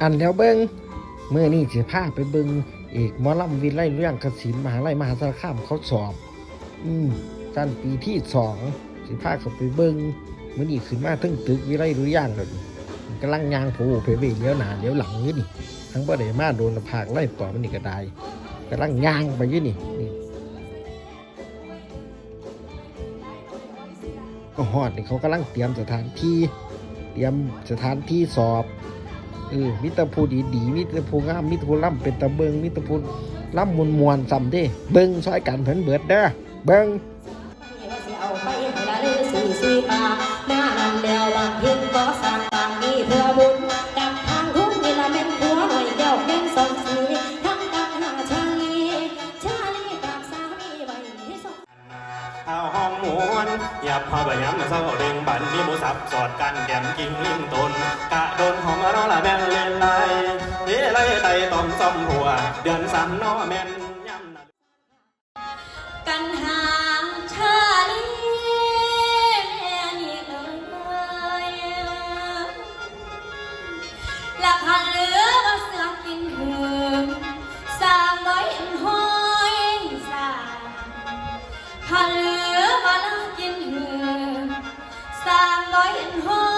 อันแล้วเบิงเมื่อนี่สิพาไปเบิงเอกมอลำวินไล่เรื่องกสินมหาลัยมหาสารคามเขาสอบ อืมสั้นปีที่สองสิพาเขาไปเบิงเมื่อนี่ขึ้นมาถึงตึกวิไลรู้ย่างเลยกำลังยางโผล่เพเวเลี้ยวหนาเลี้ยวหลังอยู่นี่ทั้งบ่ได้มาโดนผากไล่ปอมันนี่ก็ได้กำลังยางไปยู่นี่นี่ก็ฮอดนี่เขากำลังเตรียมสถานที่ เตรียมสถานที่สอบ ออมิตรภูดีดีมิตรภูงามมิตรภูล่ำเป็นตะเบิงมิตรภูล่ำมวลมวลซ้ำเด้เบิงซอยกันเพิ่นเบิดเด้อเบิงว่าสิเอาไปห้ละลือสีสี่ปากมานั่นแล้วบางเห็นก็สร้างปางนี้เพื่อบุญ เอาห้องหมวนหยับพาบะยำเศร้าเด้งบันมีหมูสับสอดกันแก้มกิ้งลิ้มตนกะโดนหอมเราละแม่นเล่นไรเฮ้ไรไตต้มซ้อมหัว เดือนสามนอแม่นยำนะกันหางชาลีแม่นี่เอ่ยละคันเลือ and.